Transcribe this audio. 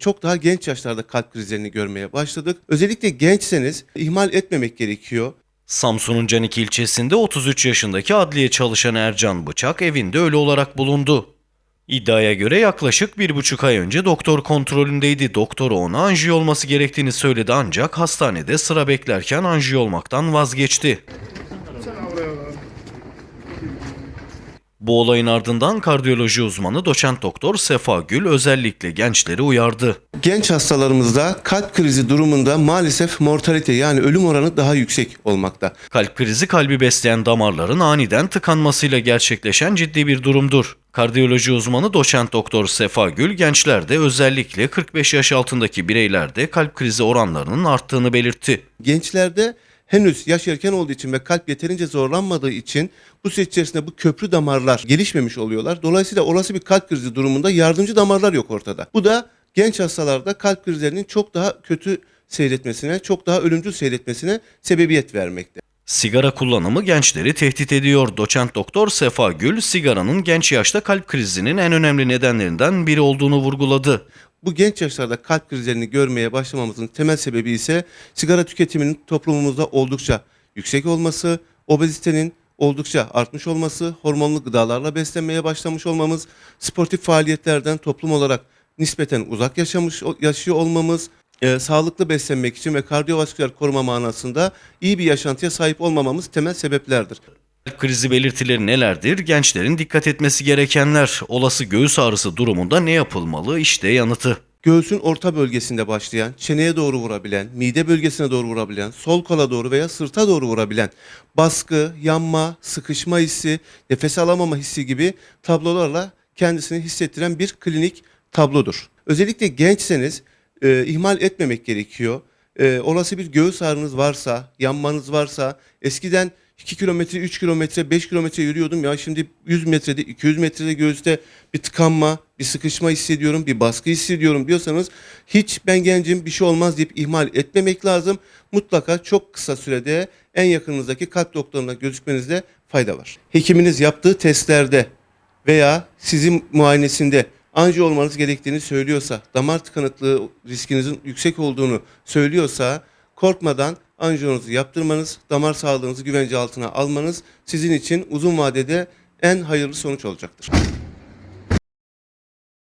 çok daha genç yaşlarda kalp krizlerini görmeye başladık. Özellikle gençseniz ihmal etmemek gerekiyor. Samsun'un Canik ilçesinde 33 yaşındaki adliye çalışan Ercan Bıçak evinde ölü olarak bulundu. İddiaya göre yaklaşık bir buçuk ay önce doktor kontrolündeydi. Doktor ona anjiyo olması gerektiğini söyledi ancak hastanede sıra beklerken anjiyo olmaktan vazgeçti. Bu olayın ardından kardiyoloji uzmanı doçent doktor Sefa Gül özellikle gençleri uyardı. Genç hastalarımızda kalp krizi durumunda maalesef mortalite yani ölüm oranı daha yüksek olmakta. Kalp krizi kalbi besleyen damarların aniden tıkanmasıyla gerçekleşen ciddi bir durumdur. Kardiyoloji uzmanı doçent doktor Sefa Gül gençlerde özellikle 45 yaş altındaki bireylerde kalp krizi oranlarının arttığını belirtti. Gençlerde henüz yaş erken olduğu için ve kalp yeterince zorlanmadığı için bu süreç içerisinde bu köprü damarlar gelişmemiş oluyorlar. Dolayısıyla olası bir kalp krizi durumunda yardımcı damarlar yok ortada. Bu da genç hastalarda kalp krizlerinin çok daha kötü seyretmesine, çok daha ölümcül seyretmesine sebebiyet vermekte. Sigara kullanımı gençleri tehdit ediyor. Doçent doktor Sefa Gül, sigaranın genç yaşta kalp krizinin en önemli nedenlerinden biri olduğunu vurguladı. Bu genç yaşlarda kalp krizlerini görmeye başlamamızın temel sebebi ise sigara tüketiminin toplumumuzda oldukça yüksek olması, obezitenin oldukça artmış olması, hormonlu gıdalarla beslenmeye başlamış olmamız, sportif faaliyetlerden toplum olarak nispeten uzak yaşamış yaşıyor olmamız, e, sağlıklı beslenmek için ve kardiyovasküler koruma manasında iyi bir yaşantıya sahip olmamamız temel sebeplerdir. Kalp krizi belirtileri nelerdir? Gençlerin dikkat etmesi gerekenler. Olası göğüs ağrısı durumunda ne yapılmalı? İşte yanıtı. Göğsün orta bölgesinde başlayan, çeneye doğru vurabilen, mide bölgesine doğru vurabilen, sol kola doğru veya sırta doğru vurabilen baskı, yanma, sıkışma hissi, nefes alamama hissi gibi tablolarla kendisini hissettiren bir klinik tablodur. Özellikle gençseniz e, ihmal etmemek gerekiyor. E, olası bir göğüs ağrınız varsa, yanmanız varsa, eskiden 2 kilometre, 3 kilometre, 5 kilometre yürüyordum ya şimdi 100 metrede, 200 metrede göğüste bir tıkanma, bir sıkışma hissediyorum, bir baskı hissediyorum diyorsanız hiç ben gencim bir şey olmaz deyip ihmal etmemek lazım. Mutlaka çok kısa sürede en yakınınızdaki kalp doktoruna gözükmenizde fayda var. Hekiminiz yaptığı testlerde veya sizin muayenesinde anjiyo olmanız gerektiğini söylüyorsa, damar tıkanıklığı riskinizin yüksek olduğunu söylüyorsa korkmadan anjiyonuzu yaptırmanız, damar sağlığınızı güvence altına almanız sizin için uzun vadede en hayırlı sonuç olacaktır.